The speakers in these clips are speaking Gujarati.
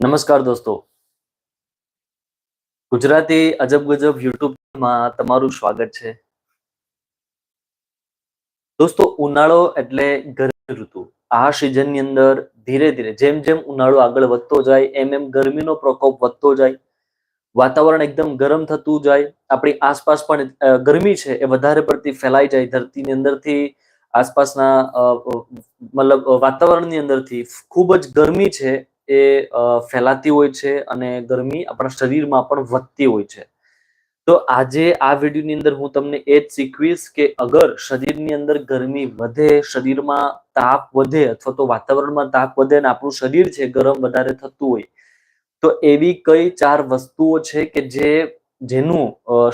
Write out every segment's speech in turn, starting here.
નમસ્કાર દોસ્તો. ગુજરાતી અજબ ગજબ યુટ્યુબમાં તમારું સ્વાગત છે. દોસ્તો, ઉનાળો એટલે ગરમી ઋતુ. આ સિઝનની અંદર ધીરે ધીરે જેમ જેમ ઉનાળો આગળ વધતો જાય, એમ એમ ગરમીનો પ્રકોપ વધતો જાય, વાતાવરણ એકદમ ગરમ થતું જાય, આપણી આસપાસ પણ ગરમી છે એ વધારે પડતી ફેલાઈ જાય ધરતીની અંદરથી, આસપાસના મતલબ વાતાવરણની અંદરથી. ખૂબ જ ગરમી છે એ ફેલાતી હોય છે અને ગરમી આપણા શરીરમાં પણ વધતી હોય છે. તો આજે આ વિડીયોની અંદર હું તમને એ જ શીખવીશ કે અગર શરીરની અંદર ગરમી વધે, શરીરમાં તાપ વધે અથવા તો વાતાવરણમાં તાપ વધે અને આપણું શરીર છે ગરમ વધારે થતું હોય, તો એવી કઈ ચાર વસ્તુઓ છે કે જે, જેનું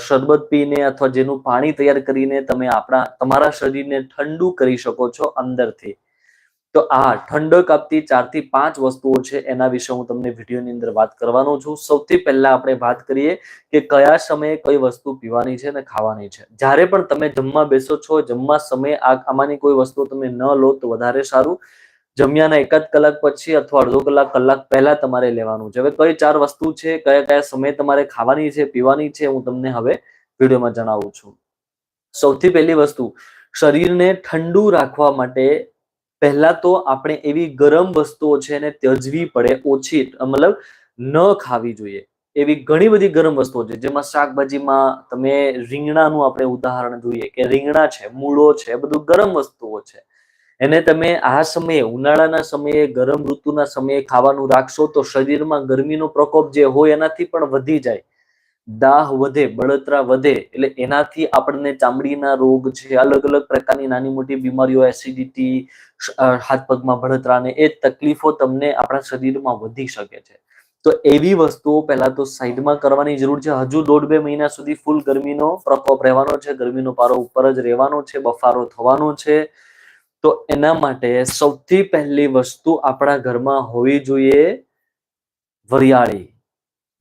શરબત પીને અથવા જેનું પાણી તૈયાર કરીને તમે આપણા, તમારા શરીરને ઠંડુ કરી શકો છો અંદરથી. તો આ ઠંડક આપતી ચારથી પાંચ વસ્તુઓ છે એના વિશે હું તમને વિડીયોની અંદર વાત કરવાનો છું. સૌથી પહેલા આપણે વાત કરીએ કે કયા સમયે કઈ વસ્તુ પીવાની છે અને ખાવાની છે. જ્યારે પણ તમે જમવા બેસો છો, જમવા સમયે આમાંની કોઈ વસ્તુ તમે ન લો તો વધારે સારું. જમ્યાના એકાદ કલાક પછી અથવા અડધો કલાક કલાક પહેલા તમારે લેવાનું છે. હવે કઈ ચાર વસ્તુ છે, કયા કયા સમયે તમારે ખાવાની છે, પીવાની છે હું તમને હવે વિડીયોમાં જણાવું છું. સૌથી પહેલી વસ્તુ, શરીરને ઠંડુ રાખવા માટે પહેલા તો આપણે એવી ગરમ વસ્તુઓ છે એને ત્યજવી પડે ઓછી, મતલબ ન ખાવી જોઈએ. એવી ઘણી બધી ગરમ વસ્તુઓ છે, જેમાં શાકભાજીમાં તમે રીંગણાનું આપણે ઉદાહરણ જોઈએ કે રીંગણા છે, મૂળો છે બધું ગરમ વસ્તુઓ છે. એને તમે આ સમયે, ઉનાળાના સમયે, ગરમ ઋતુના સમયે ખાવાનું રાખશો તો શરીરમાં ગરમીનો પ્રકોપ જે હોય એનાથી પણ વધી જાય. દાહ વધે, બળતરા વધે, એટલે એનાથી આપણને ચામડીના રોગ છે, અલગ અલગ પ્રકારની નાની મોટી બીમારીઓ એસિડિટી હાથ પગમાં બળતરા ને એ તકલીફો તમને આપણા શરીરમાં વધી શકે છે. તો એવી વસ્તુઓ પહેલા તો સાઈડમાં કરવાની જરૂર છે. હજુ દોઢ બે મહિના સુધી ફૂલ ગરમીનો પ્રકોપ રહેવાનો છે. ગરમીનો પારો ઉપર જ રહેવાનો છે. બફારો થવાનો છે. તો એના માટે સૌથી પહેલી વસ્તુ આપણા ઘરમાં હોવી જોઈએ વરિયાળી.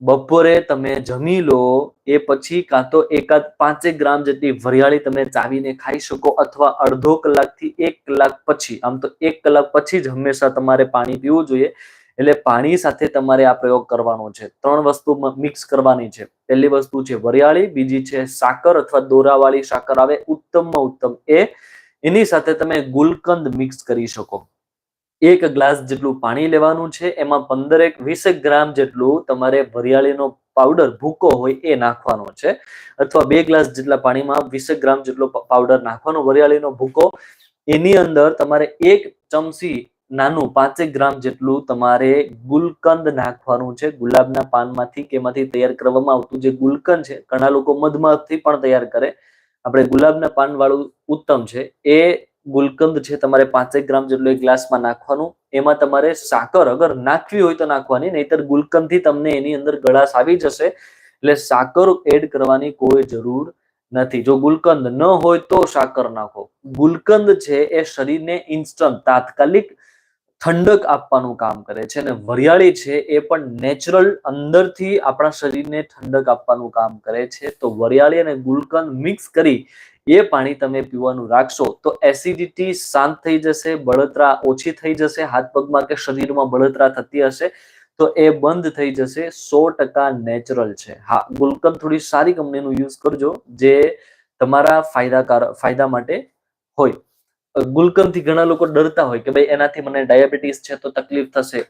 બપોરે તમે જમી લો, એ પછી કાં તો એકાદ પાંચેક ગ્રામ જેટલી વરિયાળી તમે ચાવીને ખાઈ શકો અથવા અડધો કલાકથી એક કલાક પછી, આમ તો એક કલાક પછી જ હંમેશા તમારે પાણી પીવું જોઈએ. એટલે પાણી સાથે તમારે આ પ્રયોગ કરવાનો છે. ત્રણ વસ્તુ મિક્સ કરવાની છે. પહેલી વસ્તુ છે વરિયાળી, બીજી છે સાકર અથવા દોરાવાળી સાકર આવે ઉત્તમમાં ઉત્તમ એ. એની સાથે તમે ગુલકંદ મિક્સ કરી શકો. એક ગ્લાસ જેટલું પાણી લેવાનું છે, એમાં પંદરેક વીસેક ગ્રામ જેટલું તમારે વરિયાળીનો પાવડર ભૂકો હોય એ નાખવાનો છે. અથવા બે ગ્લાસ જેટલા પાણીમાં વીસેક ગ્રામ જેટલો પાવડર નાખવાનો વરિયાળીનો ભૂકો. એની અંદર તમારે એક ચમચી નાનું પાંચેક ગ્રામ જેટલું તમારે ગુલકંદ નાખવાનું છે. ગુલાબના પાનમાંથી કે એમાંથી તૈયાર કરવામાં આવતું જે ગુલકંદ છે, ઘણા લોકો મધમાંથી પણ તૈયાર કરે. આપણે ગુલાબના પાન વાળું ઉત્તમ છે. એ ગુલકંદ છે તમારે પાંચેક ગ્રામ જેટલું એક ગ્લાસમાં નાખવાનું, એમાં તમારે સાકર અગર નાખવી હોય તો નાખવાની, નહીતર ગુલકંદથી તમને એની અંદર ગળાશ આવી જશે. એટલે સાકર એડ કરવાની કોઈ જરૂર નથી. જો ગુલકંદ ન હોય તો સાકર નાખો. ગુલકંદ છે એ શરીરને ઇન્સ્ટન્ટ તાત્કાલિક ઠંડક આપવાનું કામ કરે છે અને વરિયાળી છે એ પણ નેચરલ અંદરથી આપણા શરીરને ઠંડક આપવાનું કામ કરે છે. તો વરિયાળી અને ગુલકંદ મિક્સ કરી એ પાણી તમે પીવાનું રાખશો તો એસિડિટી શાંત થઈ જશે, બળતરા ઓછી થઈ જશે, હાથ પગમાં કે શરીરમાં બળતરા થતી હશે તો એ બંધ થઈ જશે, સો ટકા નેચરલ છે. હા, ગુલકંદ થોડી સારી કંપનીનું યુઝ કરજો જે તમારા ફાયદાકાર, ફાયદા માટે હોય. ગુલકંદથી ઘણા લોકો ડરતા હોય કે ભાઈ એનાથી મને ડાયાબિટીસ છે તો તકલીફ થશે.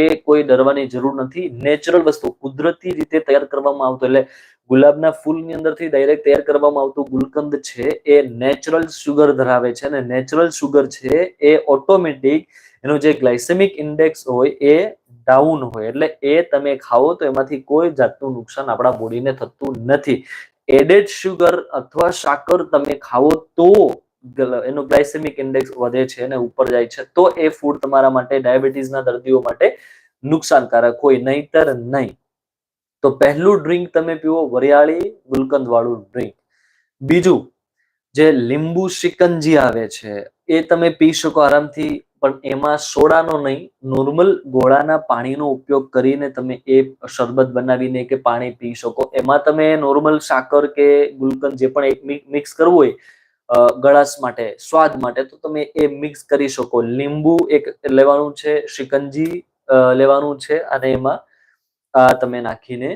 એ કોઈ ડરવાની જરૂર નથી. નેચરલ વસ્તુ, કુદરતી રીતે તૈયાર કરવામાં આવતો, એટલે ગુલાબના ફૂલની અંદરથી ડાયરેક્ટ તૈયાર કરવામાં આવતું ગુલકંદ છે, એ નેચરલ સુગર ધરાવે છે અને નેચરલ સુગર છે, એ ઓટોમેટિક એનો જે ગ્લાયસેમિક ઇન્ડેક્સ હોય, એ ડાઉન હોય. એટલે એ તમે ખાઓ તો એમાંથી કોઈ જાતનું નુકસાન આપણા બોડીને થતું નથી. એડેડ સુગર અથવા સાકર તમે ખાઓ તો એનો ગ્લાયસેમિક ઇન્ડેક્સ વધે છે અને ઉપર જાય છે, તો એ ફૂડ તમારા માટે ડાયાબિટીસના દર્દીઓ માટે નુકસાનકારક હોય, નહીતર નહીં. તો પહેલું ડ્રિંક તમે પીવો, વરિયાળી ગુલકંદ વાળું ડ્રિંક બીજું, જે લીંબુ શિકંજી આવે છે, એ તમે પી શકો આરામથી, પણ એમાં સોડાનો નહીં નોર્મલ ગોળાના પાણીનો ઉપયોગ કરીને તમે એ શરબત બનાવીને કે પાણી પી શકો. એમાં તમે નોર્મલ સાકર કે ગુલકંદ જે પણ એક મિક્સ કરવું હોય ગળાશ માટે, સ્વાદ માટે, તો તમે એ મિક્સ કરી શકો. લીંબુ એક લેવાનું છે શિકંજી લેવાનું છે, અને એમાં આ તમે નાખીને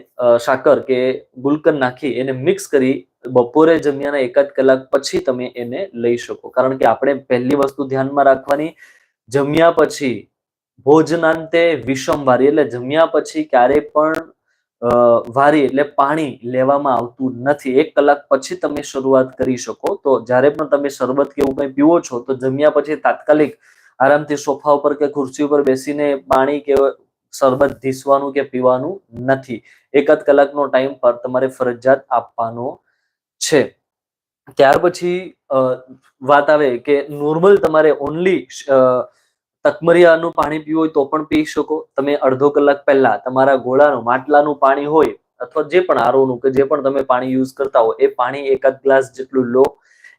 સાકર કે ગુલકંદ નાખી એને મિક્સ કરી, બપોરે જમ્યાના એકાદ કલાક પછી તમે એને લઈ શકો. કારણ કે આપણે પહેલી વસ્તુ ધ્યાનમાં રાખવાની, જમ્યા પછી ભોજનાંતે વિષમવારી, એટલે જમ્યા પછી ક્યારે પણ વારી એટલે પાણી લેવામાં આવતું નથી. એક કલાક પછી તમે શરૂઆત કરી શકો. તો જ્યારે પણ તમે શરબત કે એવું કંઈ પીવો છો તો જમ્યા પછી તાત્કાલિક આરામથી સોફા ઉપર કે ખુરશી ઉપર બેસીને પાણી કે શરબત ધીસવાનું કે પીવાનું નથી. એકાદ કલાકનો ટાઈમ પર તમારે ફરજિયાત આપવાનો છે. ત્યાર પછી અ, વાત આવે કે નોર્મલ તમારે ઓનલી તકમરિયાનું પાણી પીવું હોય તો પણ પી શકો. તમે અડધો કલાક પહેલા તમારા ગોળાનું, માટલાનું પાણી હોય અથવા જે પણ આરોનું કે જે પણ તમે પાણી યુઝ કરતા હો, એ પાણી એકાદ ગ્લાસ જેટલું લો.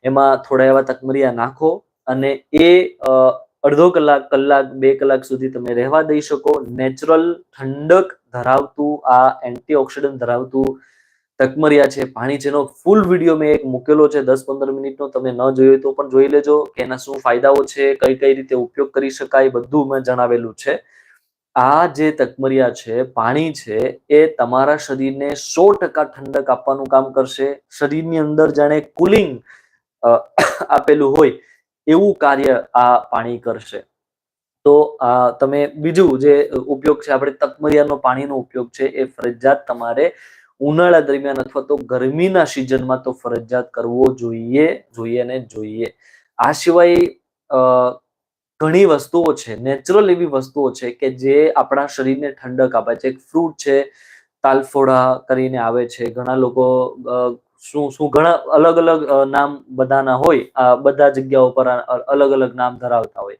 એમાં થોડા એવા તકમરિયા નાખો અને એ અડધો કલાક કલાક, બે કલાક સુધી તમે રહેવા દઈ શકો. નેચરલ ઠંડક ધરાવતું આ એન્ટીઓક્સિડન્ટ ધરાવતું તકમરિયા છે પાણી જેનો ફૂલ વીડિયો મેં એક મૂકેલો છે, દસ પંદર મિનિટનો, તમે ન જોયો તો પણ જોઈ લેજો કે એના શું ફાયદાઓ છે, કઈ કઈ રીતે ઉપયોગ કરી શકાય, બધું મેં જણાવેલું છે. આ જે તકમરિયા છે, પાણી છે, એ તમારા શરીરને સો ટકા ઠંડક આપવાનું કામ કરશે. શરીરની અંદર જાણે કુલિંગ આપેલું હોય એવું કાર્ય આ પાણી કરશે. તો આ તમે બીજું જે ઉપયોગ છે, આપણે તકમરિયાનો પાણીનો ઉપયોગ છે, એ ફરજિયાત તમારે ઉનાળા દરમિયાન અથવા તો ગરમીના સિઝનમાં તો ફરજિયાત કરવો જોઈએ જોઈએ ને જોઈએ. આ સિવાય ઘણી વસ્તુઓ છે નેચરલ એવી વસ્તુઓ છે કે જે આપણા શરીરને ઠંડક આપે છે. એક ફ્રૂટ છે, તાલફોડા કરીને આવે છે. ઘણા લોકો શું શું ઘણા અલગ અલગ નામ બધાના હોય. આ બધા જગ્યાઓ પર અલગ અલગ નામ ધરાવતા હોય.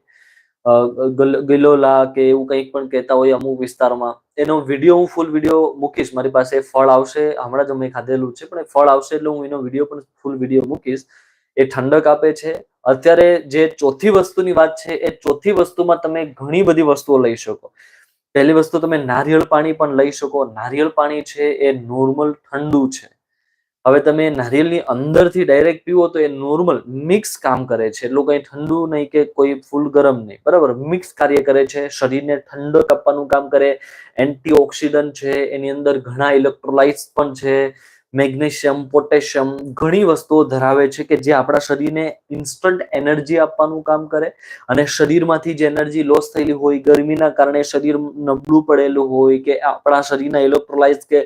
ગિલોલા કે એવું કંઈક પણ કહેતા હોય અમુક વિસ્તારમાં. એનો વીડિયો હું ફૂલ વીડિયો મૂકીશ. મારી પાસે ફળ આવશે. હમણાં જ મેં ખાધેલું છે, પણ એ ફળ આવશે એટલે હું એનો વીડિયો પણ ફૂલ વીડિયો મૂકીશ. એ ઠંડક આપે છે. અત્યારે જે ચોથી વસ્તુની વાત છે, એ ચોથી વસ્તુમાં તમે ઘણી બધી વસ્તુઓ લઈ શકો. પહેલી વસ્તુ તમે નારિયેળ પાણી પણ લઈ શકો. નારિયેળ પાણી છે, એ નોર્મલ ઠંડુ છે. હવે તમે નારિયેળની અંદરથી ડાયરેક્ટ પીવો તો એ નોર્મલ મિક્સ કામ કરે છે. એટલું કંઈ ઠંડુ નહીં કે કોઈ ફૂલ ગરમ નહીં. બરાબર? મિક્સ કાર્ય કરે છે. શરીરને ઠંડક આપવાનું કામ કરે. એન્ટીઓક્સિડન્ટ છે. એની અંદર ઘણા ઇલેક્ટ્રોલાઇટ્સ પણ છે. મેગ્નેશિયમ, પોટેશિયમ ઘણી વસ્તુઓ ધરાવે છે કે જે આપણા શરીરને ઇન્સ્ટન્ટ એનર્જી આપવાનું કામ કરે અને શરીરમાંથી જે એનર્જી લોસ થયેલી હોય, ગરમીના કારણે શરીર નબળું પડેલું હોય કે આપણા શરીરના ઇલેક્ટ્રોલાઇટ્સ કે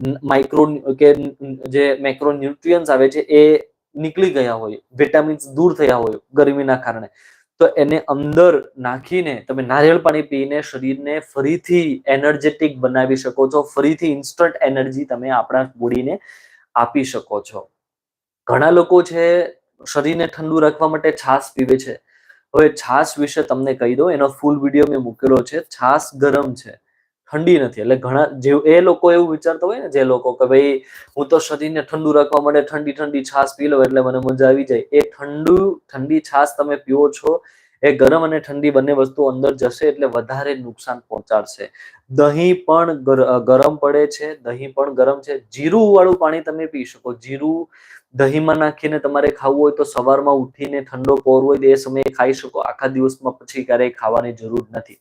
માઇક્રો કે જે મેક્રો ન્યુટ્રિયન્સ આવે છે, એ નીકળી ગયા હોય વિટામિન્સ દૂર થયા હોય ગરમીના કારણે. તો એને અંદર નાખીને તમે નારિયેળ પાણી પીને શરીરને ફરીથી એનર્જેટિક બનાવી શકો છો, ફરીથી ઇન્સ્ટન્ટ એનર્જી તમે આપણા બોડીને આપી શકો છો. ઘણા લોકો છે, શરીરને ઠંડુ રાખવા માટે છાશ પીવે છે. હવે છાશ વિશે તમને કહી દો એનો ફૂલ વીડિયો મેં મૂકેલો છે. છાશ ગરમ છે. ઠંડી નથી. એટલે ઘણા જે એ લોકો એવું વિચારતા હોય ને, જે લોકો કે ભાઈ હું તો શરીરને ઠંડુ રાખવા માટે ઠંડી ઠંડી છાશ પી લઉં એટલે મને મજા આવી જાય. એ ઠંડુ, ઠંડી છાશ તમે પીવો છો, એ ગરમ અને ઠંડી બંને વસ્તુ અંદર જશે એટલે વધારે નુકસાન પહોંચાડશે. દહીં પણ ગરમ પડે છે, દહીં પણ ગરમ છે. જીરું વાળું પાણી તમે પી શકો. જીરું દહીંમાં નાખીને તમારે ખાવું હોય તો સવારમાં ઉઠીને ઠંડો પહોર હોય તો એ સમયે ખાઈ શકો. આખા દિવસમાં પછી ક્યારેય ખાવાની જરૂર નથી.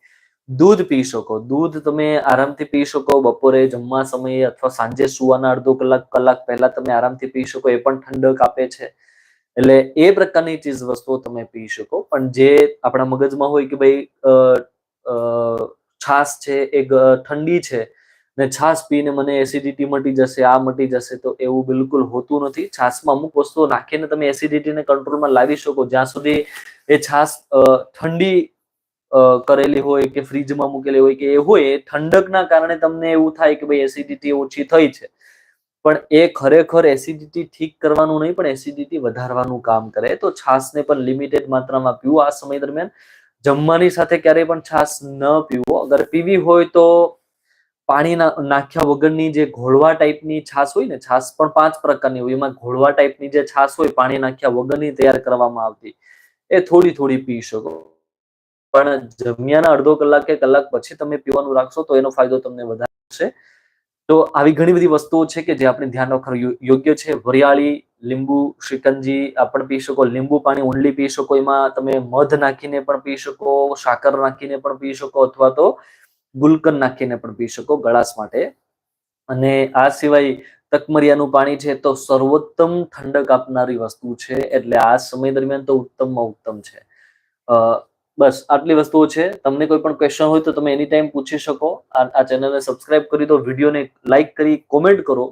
દૂધ પી શકો. દૂધ તમે આરામથી પી શકો, બપોરે જમવા સમયે અથવા સાંજે સુવાના અડધો કલાક કલાક પહેલા તમે આરામથી પી શકો, એ પણ ઠંડક આપે છે. એટલે એ પ્રકારની ચીજ વસ્તુઓ તમે પી શકો. પણ જે આપણા મગજમાં હોય કે ભાઈ છાશ છે, એ ઠંડી છે, ને છાશ પીને મને એસિડિટી મટી જશે, આ મટી જશે, તો એવું બિલકુલ હોતું નથી. છાશમાં અમુક વસ્તુઓ નાખીને તમે એસિડિટીને કંટ્રોલમાં લાવી શકો. જ્યાં સુધી એ છાશ ઠંડી કરેલી હોય કે ફ્રીજમાં મૂકેલી હોય કે એ હોય ઠંડકના કારણે તમને એવું થાય કે ભાઈ એસિડિટી ઓછી થઈ છે. પણ એ ખરેખર એસિડિટી ઠીક કરવાનું નહીં, પણ એસિડિટી વધારવાનું કામ કરે. તો છાશને પણ લિમિટેડ માત્રામાં પીવું આ સમય દરમિયાન. જમવાની સાથે ક્યારેય પણ છાશ ન પીવો. અગર પીવી હોય તો પાણી નાખ્યા વગરની જે ઘોળવા ટાઈપની છાશ હોય ને, છાશ પણ પાંચ પ્રકારની હોય. એમાં ઘોળવા ટાઈપની જે છાશ હોય, પાણી નાખ્યા વગરની તૈયાર કરવામાં આવતી. એ થોડી થોડી પી શકો. પણ જમ્યાના અડધો કલાક કે કલાક પછી તમે પીવાનું રાખશો તો એનો ફાયદો તમને વધારે તો આવી ઘણી બધી વસ્તુઓ છે કે જે આપણે ધ્યાન રાખવાનું યોગ્ય છે. વરિયાળી લીંબુ શ્રીકંજી આ પણ પી શકો. લીંબુ પાણી ઓનલી પી શકો. એમાં તમે મધ નાખીને પણ પી શકો સાકર નાખીને પણ પી શકો અથવા તો ગુલકંદ નાખીને પણ પી શકો ગળાશ માટે. અને આ સિવાય તકમરિયાનું પાણી છે તો સર્વોત્તમ ઠંડક આપનારી વસ્તુ છે. એટલે આ સમય દરમિયાન તો ઉત્તમમાં ઉત્તમ છે. અ, બસ, આટલી વસ્તુઓ છે. તમને કોઈ પણ ક્વેશ્ચન હોય તો તમે એની ટાઈમ પૂછી શકો. આ ચેનલને સબસ્ક્રાઇબ કરી દો. વિડીયોને લાઈક કરી કોમેન્ટ કરો.